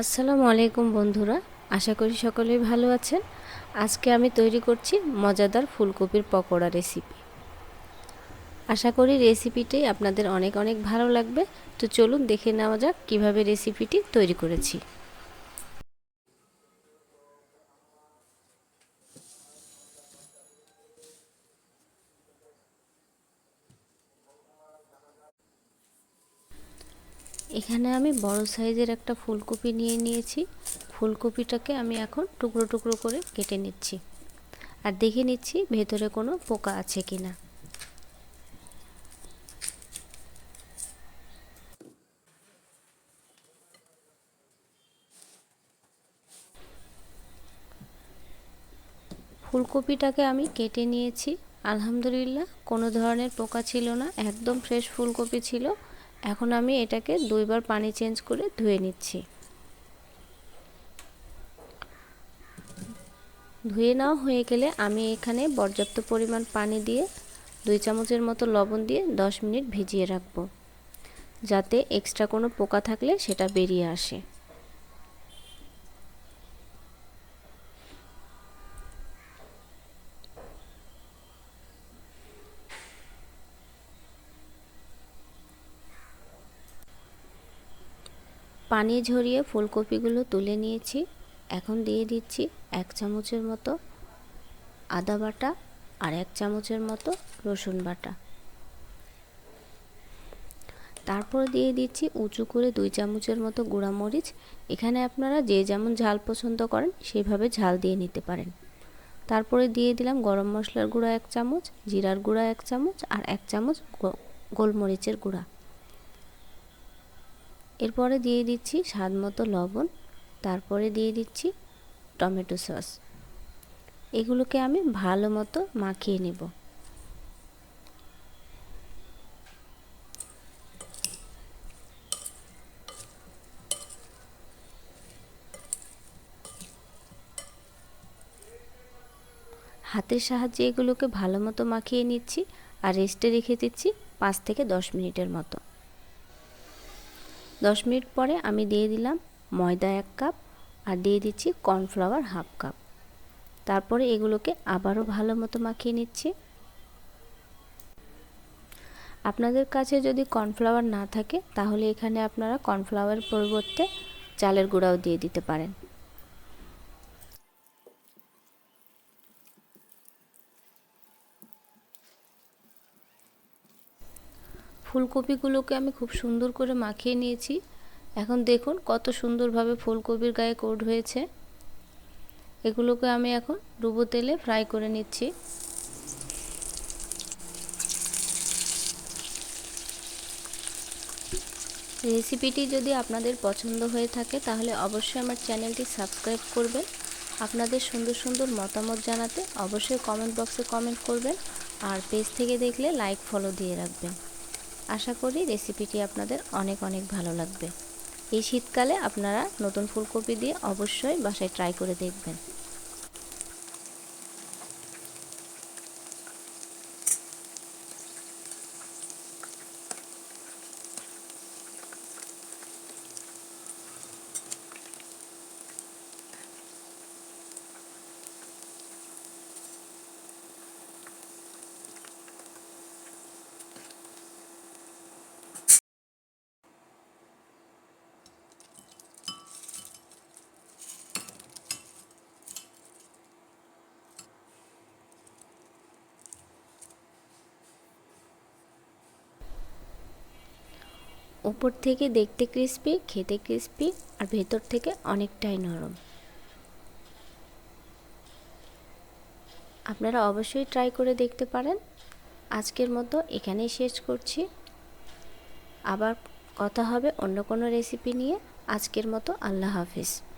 আসসালামু আলাইকুম বন্ধুরা, আশা করি সকলেই ভালো আছেন। আজকে আমি তৈরি করছি মজাদার ফুলকপির পকোড়া রেসিপি। আশা করি রেসিপিটি আপনাদের অনেক অনেক ভালো লাগবে। তো চলুন দেখে নেওয়া যাক কীভাবে রেসিপিটি তৈরি করেছি। এখানে আমি বড় সাইজের একটা ফুলকপি নিয়ে নিয়েছি। ফুলকপিটাকে আমি এখন টুকরো টুকরো করে কেটে নিচ্ছি। আর দেখে নিচ্ছি ভেতরে কোনো পোকা আছে কি না ফুলকপিটাকে আমি কেটে নিয়েছি। আলহামদুলিল্লাহ কোনো ধরনের পোকা ছিল না। একদম ফ্রেশ ফুলকপি ছিল। এখন আমি এটাকে দুইবার পানি চেঞ্জ করে ধুয়ে নিচ্ছি। ধুয়ে নেওয়া হয়ে গেলে আমি এখানে পর্যাপ্ত পরিমাণ পানি দিয়ে দুই চামচের মতো লবণ দিয়ে দশ মিনিট ভিজিয়ে রাখব, যাতে এক্সট্রা কোনো পোকা থাকলে সেটা বেরিয়ে আসে। পানি ঝরিয়ে ফুলকপিগুলো তুলে নিয়েছি। এখন দিয়ে দিচ্ছি এক চামচের মতো আদা বাটা আর এক চামচের মতো রসুন বাটা। তারপর দিয়ে দিচ্ছি উঁচু করে দুই চামচের মতো গুঁড়া মরিচ এখানে আপনারা যে যেমন ঝাল পছন্দ করেন, সেভাবে ঝাল দিয়ে নিতে পারেন। তারপরে দিয়ে দিলাম গরম মশলার গুঁড়া এক চামচ, জিরার গুঁড়া এক চামচ আর এক চামচ গোলমরিচের গুঁড়া। এরপরে দিয়ে দিচ্ছি স্বাদ মতো লবণ, তারপরে দিয়ে দিচ্ছি টমেটো সস। এগুলোকে আমি ভালো মতো মাখিয়ে নেব। হাতের সাহায্যে এগুলোকে ভালো মতো মাখিয়ে নিচ্ছি আর রেস্টে রেখে দিচ্ছি পাঁচ থেকে দশ মিনিটের মতো। দশ মিনিট পরে আমি দিয়ে দিলাম ময়দা এক কাপ আর দিয়ে দিচ্ছি কর্নফ্লাওয়ার হাফ কাপ। তারপরে এগুলোকে আবারও ভালো মতো মাখিয়ে নিচ্ছি। আপনাদের কাছে যদি কর্নফ্লাওয়ার না থাকে, তাহলে এখানে আপনারা কর্নফ্লাওয়ারের পরিবর্তে চালের গুঁড়াও দিয়ে দিতে পারেন। ফুলকপিগুলোকে আমি খুব সুন্দর করে মাখিয়ে নিয়েছি। এখন দেখুন কত সুন্দরভাবে ফুলকপির গায়ে কোড হয়েছে। এগুলোকে আমি এখন ডুবো তেলে ফ্রাই করে নিচ্ছি। রেসিপিটি যদি আপনাদের পছন্দ হয়ে থাকে, তাহলে অবশ্যই আমার চ্যানেলটি সাবস্ক্রাইব করবেন। আপনাদের সুন্দর সুন্দর মতামত জানাতে অবশ্যই কমেন্ট বক্সে কমেন্ট করবেন। আর পেজ থেকে দেখলে লাইক, ফলো দিয়ে রাখবেন। আশা করি রেসিপিটি আপনাদের অনেক অনেক ভালো লাগবে। এই শীতকালে আপনারা নতুন ফুলকপি দিয়ে অবশ্যই বাসায় ট্রাই করে দেখবেন। উপর থেকে দেখতে ক্রিস্পি খেতে ক্রিস্পি আর ভেতর থেকে অনেকটাই নরম। আপনারা অবশ্যই ট্রাই করে দেখতে পারেন। আজকের মতো এখানেই শেষ করছি। আবার কথা হবে অন্য কোনো রেসিপি নিয়ে। আজকের মতো আল্লাহ হাফিজ।